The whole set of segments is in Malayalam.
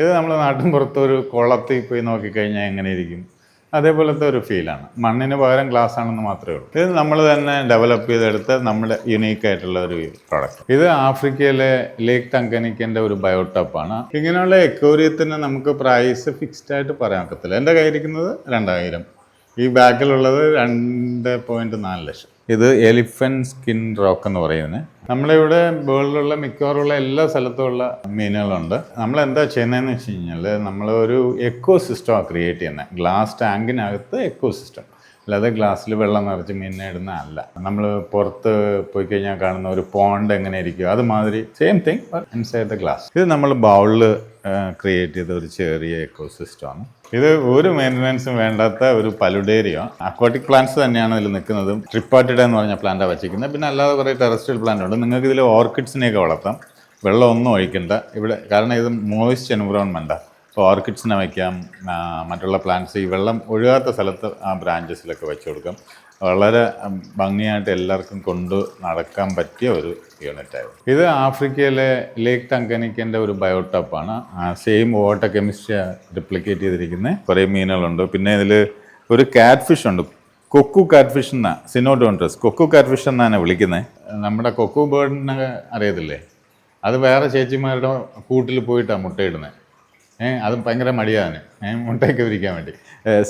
ഇത് നമ്മൾ നാട്ടിൻ പുറത്തൊരു കുളത്തിൽ പോയി നോക്കിക്കഴിഞ്ഞാൽ എങ്ങനെ ഇരിക്കും അതേപോലത്തെ ഒരു ഫീലാണ്. മണ്ണിന് പകരം ഗ്ലാസ് ആണെന്ന് മാത്രമേ ഉള്ളൂ. ഇത് നമ്മൾ തന്നെ ഡെവലപ്പ് ചെയ്തെടുത്ത നമ്മുടെ യുണീക്ക് ആയിട്ടുള്ള ഒരു പ്രോഡക്റ്റ് ഇത് ആഫ്രിക്കയിലെ ലേക്ക് ടങ്കനിക്കന്റെ ഒരു ബയോടപ്പാണ് ഇങ്ങനെയുള്ള എക്കോറിയത്തിന് നമുക്ക് പ്രൈസ് ഫിക്സ്ഡ് ആയിട്ട് പറയാൻ ഒക്കത്തില്ല. എന്റെ കയ്യിരിക്കുന്നത് രണ്ടായിരം. ഈ ബാക്കിലുള്ളത് രണ്ട് പോയിന്റ് നാല് ലക്ഷം. ഇത് എലിഫന്റ് സ്കിൻ റോക്ക് എന്ന് പറയുന്നത്. നമ്മളിവിടെ വേൾഡിലുള്ള മിക്കവാറുള്ള എല്ലാ സ്ഥലത്തുമുള്ള മീനുകളുണ്ട്. നമ്മൾ എന്താ ചെയ്യുന്നതെന്ന് വെച്ച് കഴിഞ്ഞാൽ നമ്മൾ ഒരു എക്കോ സിസ്റ്റമാണ് ക്രിയേറ്റ് ചെയ്യുന്നത് ഗ്ലാസ് ടാങ്കിനകത്ത് എക്കോ സിസ്റ്റം അല്ലാതെ ഗ്ലാസ്സിൽ വെള്ളം നിറച്ച് മീനിനെ ഇടുന്ന അല്ല. നമ്മൾ പുറത്ത് പോയി കഴിഞ്ഞാൽ കാണുന്ന ഒരു പോണ്ട് എങ്ങനെ ഇരിക്കും അതുമാതിരി same thing inside the glass ഇത് നമ്മൾ ബൗളിൽ ക്രിയേറ്റ് ചെയ്ത ഒരു ചെറിയ എക്കോ സിസ്റ്റമാണ് ഇത് ഒരു മെയിന്റനൻസും വേണ്ടാത്ത ഒരു പലുഡേരിയോ അക്വാട്ടിക് പ്ലാന്റ്സ് തന്നെയാണ് ഇതിൽ നിൽക്കുന്നത് ട്രിപ്പാട്ടിഡ എന്ന് പറഞ്ഞ പ്ലാന്റാണ് വെച്ചിരിക്കുന്നത്. പിന്നെ അല്ലാതെ കുറേ ടെറസ്ട്രിയൽ പ്ലാന്റ് ഉണ്ട്. നിങ്ങൾക്ക് ഇതിൽ ഓർക്കിഡ്സിനെയൊക്കെ വളർത്താം. വെള്ളം ഒന്നും ഒഴിക്കണ്ട. ഇവിടെ കാരണം ഇത് മോയിസ്റ്റ് എൻവിറോൺമെന്റാണ് ഇപ്പോൾ ഓർക്കിഡ്സിനെ വയ്ക്കാം മറ്റുള്ള പ്ലാന്റ്സ് ഈ വെള്ളം ഒഴുകാത്ത സ്ഥലത്ത് ആ ബ്രാഞ്ചസിലൊക്കെ വെച്ച് കൊടുക്കാം. വളരെ ഭംഗിയായിട്ട് എല്ലാവർക്കും കൊണ്ട് നടക്കാൻ പറ്റിയ ഒരു യൂണിറ്റായിരുന്നു. ഇത് ആഫ്രിക്കയിലെ ലേക്ക് ടങ്കനിക്കന്റെ ഒരു ബയോടോപ്പാണ്. സെയിം വാട്ടർ കെമിസ്ട്രി റിപ്ലിക്കേറ്റ് ചെയ്തിരിക്കുന്ന കുറേ മീനുകളുണ്ട്. പിന്നെ ഇതിൽ ഒരു കാറ്റ് ഫിഷ് ഉണ്ട്. കൊക്കു കാറ്റ് ഫിഷ് എന്നാ സിനോഡോൺട്രസ് കൊക്കു കാറ്റ് ഫിഷ് എന്നാണ് വിളിക്കുന്നത് നമ്മുടെ കൊക്കു ബേർഡിനെ അറിയത്തില്ലേ? അത് വേറെ ചേച്ചിമാരുടെ കൂട്ടിൽ പോയിട്ടാണ് മുട്ടയിടുന്നത് അത് ഭയങ്കര മടിയാണ്. മുട്ടയൊക്കെ വിരിക്കാൻ വേണ്ടി.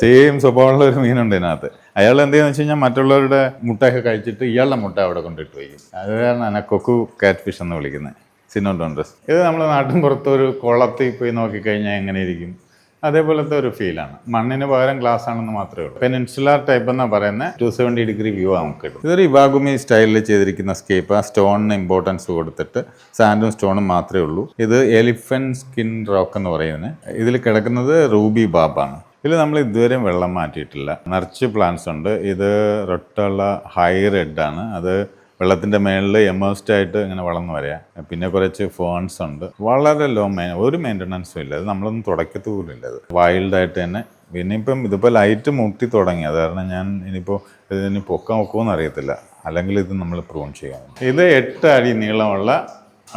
സെയിം സ്വഭാവമുള്ള ഒരു മീനുണ്ട് ഇതിനകത്ത്. അയാൾ എന്ത് ചെയ്യുന്നത് വെച്ച് കഴിഞ്ഞാൽ മറ്റുള്ളവരുടെ മുട്ടയൊക്കെ കഴിച്ചിട്ട് ഇയാളുടെ മുട്ട അവിടെ കൊണ്ടിട്ട് വയ്ക്കും. അത് കാരണമാണ് കൊക്കു കാറ്റ് ഫിഷ് എന്ന് വിളിക്കുന്നത്. സിനോഡോൺഡ്രസ് ഇത് നമ്മൾ നാട്ടിൻ പുറത്ത് ഒരു കുളത്തിൽ പോയി നോക്കിക്കഴിഞ്ഞാൽ എങ്ങനെ ഇരിക്കും? അതേപോലത്തെ ഒരു ഫീലാണ്. മണ്ണിന് പകരം ഗ്ലാസ് ആണെന്ന് മാത്രമേ ഉള്ളൂ. പെനിൻസുലാർ ടൈപ്പ് എന്നാ പറയുന്ന ടു സെവന്റി ഡിഗ്രി വ്യൂ നമുക്ക് കിട്ടും. ഇതൊരു ഇവാഗുമി സ്റ്റൈലിൽ ചെയ്തിരിക്കുന്ന സ്കേപ്പ് ആ. സ്റ്റോണിന് ഇമ്പോർട്ടൻസ് കൊടുത്തിട്ട് സാൻഡും സ്റ്റോണും മാത്രമേ ഉള്ളൂ. ഇത് എലിഫന്റ് സ്കിൻ റോക്ക് എന്ന് പറയുന്നത് ഇതിൽ കിടക്കുന്നത് റൂബി ബാബാണ് ഇതിൽ നമ്മൾ ഇതുവരെയും വെള്ളം മാറ്റിയിട്ടില്ല. നിറച്ച് പ്ലാന്റ്സ് ഉണ്ട്. ഇത് റൊട്ടുള്ള ഹൈ റെഡ് ആണ്. അത് വെള്ളത്തിന്റെ മേളിൽ എമോസ്റ്റ് ആയിട്ട് ഇങ്ങനെ വളർന്നു വരിക. പിന്നെ കുറച്ച് ഫേൺസ് ഉണ്ട്. വളരെ ലോ മെയിൻ ഒരു മെയിന്റനൻസും ഇല്ല. അത് നമ്മളൊന്നും തുടക്കത്ത് പോലും ഇല്ല അത് വൈൽഡായിട്ട് തന്നെ. പിന്നെ ഇപ്പം ഇതിപ്പോൾ ലൈറ്റ് മുട്ടി തുടങ്ങി. അത് കാരണം ഞാൻ ഇനിയിപ്പോൾ ഇതിന് പൊക്കം വെക്കുമെന്ന് അറിയത്തില്ല. അല്ലെങ്കിൽ ഇത് നമ്മൾ പ്രൂൺ ചെയ്യാം ഇത് എട്ട് അടി നീളമുള്ള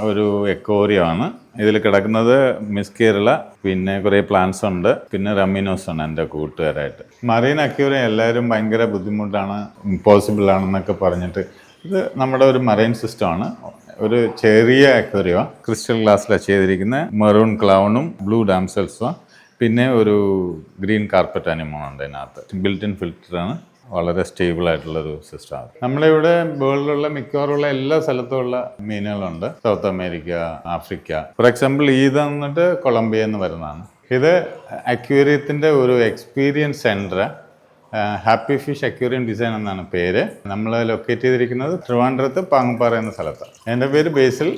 ഒരു എക്കോറിയമാണ് ഇതിൽ കിടക്കുന്നത് മിസ് കേരള പിന്നെ കുറേ പ്ലാന്റ്സ് ഉണ്ട്. പിന്നെ റമ്മിനോസ് ആണ് എന്റെ കൂട്ടുകാരായിട്ട്. മറീൻ അക്യൂറിയം എല്ലാവരും ഭയങ്കര ബുദ്ധിമുട്ടാണ് ഇമ്പോസിബിൾ ആണെന്നൊക്കെ പറഞ്ഞിട്ട് ഇത് നമ്മുടെ ഒരു മറൈൻ സിസ്റ്റമാണ് ഒരു ചെറിയ അക്വേറിയ ക്രിസ്റ്റൽ ഗ്ലാസ്സിലാണ് ചെയ്തിരിക്കുന്ന. മെറൂൺ ക്ലൗണും ബ്ലൂ ഡാംസൽസും പിന്നെ ഒരു ഗ്രീൻ കാർപ്പറ്റ് അനിമുണ്ട് അതിനകത്ത് ബിൽറ്റ് ഇൻ ഫിൽറ്ററാണ് വളരെ സ്റ്റേബിൾ ആയിട്ടുള്ള ഒരു സിസ്റ്റമാണ് നമ്മളിവിടെ വേൾഡിലുള്ള മിക്കവാറുള്ള എല്ലാ സ്ഥലത്തുമുള്ള മീനുകളുണ്ട്. South America Africa for example Eid എന്നിട്ട് കൊളംബിയ എന്ന് വരുന്നതാണ്. ഇത് അക്വേറിയത്തിന്റെ ഒരു experience centre Happy Fish aquarium design എന്നാണ് പേര്. നമ്മൾ ലൊക്കേറ്റ് ചെയ്തിരിക്കുന്നത് ട്രിവാൻഡ്രത്ത് പാങ്ങപ്പാറ എന്ന സ്ഥലത്താണ്. എന്റെ പേര് ബേസിൽ.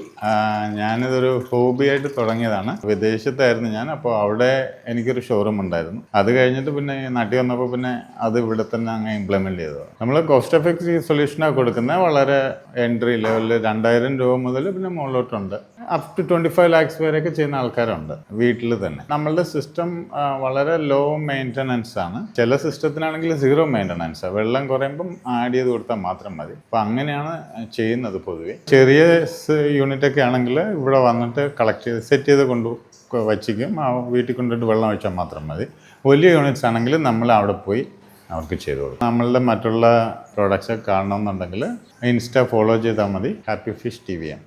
ഞാനിതൊരു ഹോബിയായിട്ട് തുടങ്ങിയതാണ്. വിദേശത്തായിരുന്നു ഞാൻ അപ്പോൾ അവിടെ എനിക്കൊരു ഷോറൂം ഉണ്ടായിരുന്നു. അത് കഴിഞ്ഞിട്ട് പിന്നെ നാട്ടിൽ വന്നപ്പോൾ പിന്നെ അത് ഇവിടെ തന്നെ അങ്ങ് ഇംപ്ലിമെന്റ് ചെയ്തത് നമ്മൾ കോസ്റ്റ് എഫക്റ്റീവ് സൊല്യൂഷനാണ് കൊടുക്കുന്നത് വളരെ എൻട്രി ലെവലിൽ രണ്ടായിരം രൂപ മുതൽ പിന്നെ മുകളിലോട്ടുണ്ട്. Up to twenty five lakhs വരെയൊക്കെ ചെയ്യുന്ന ആൾക്കാരുണ്ട് വീട്ടിൽ തന്നെ. നമ്മളുടെ സിസ്റ്റം വളരെ ലോ മെയിന്റനൻസ് ആണ്. ചില സിസ്റ്റത്തിനാണെങ്കിൽ സീറോ മെയിന്റനൻസ് വെള്ളം കുറയുമ്പം ആഡ് ചെയ്ത് കൊടുത്താൽ മാത്രം മതി. അപ്പം അങ്ങനെയാണ് ചെയ്യുന്നത് പൊതുവേ. ചെറിയ യൂണിറ്റൊക്കെ ആണെങ്കിൽ ഇവിടെ വന്നിട്ട് കളക്ട് ചെയ്ത് സെറ്റ് ചെയ്ത് കൊണ്ടു വച്ചിക്കും. ആ വീട്ടിൽ കൊണ്ടുപോയിട്ട് വെള്ളം വെച്ചാൽ മാത്രം മതി. വലിയ യൂണിറ്റ്സ് ആണെങ്കിൽ നമ്മൾ അവിടെ പോയി അവർക്ക് ചെയ്തു കൊടുക്കും. നമ്മളുടെ മറ്റുള്ള പ്രോഡക്റ്റ്സ് കാണണമെന്നുണ്ടെങ്കിൽ ഇൻസ്റ്റ ഫോളോ ചെയ്താൽ മതി. Happy Fish T V M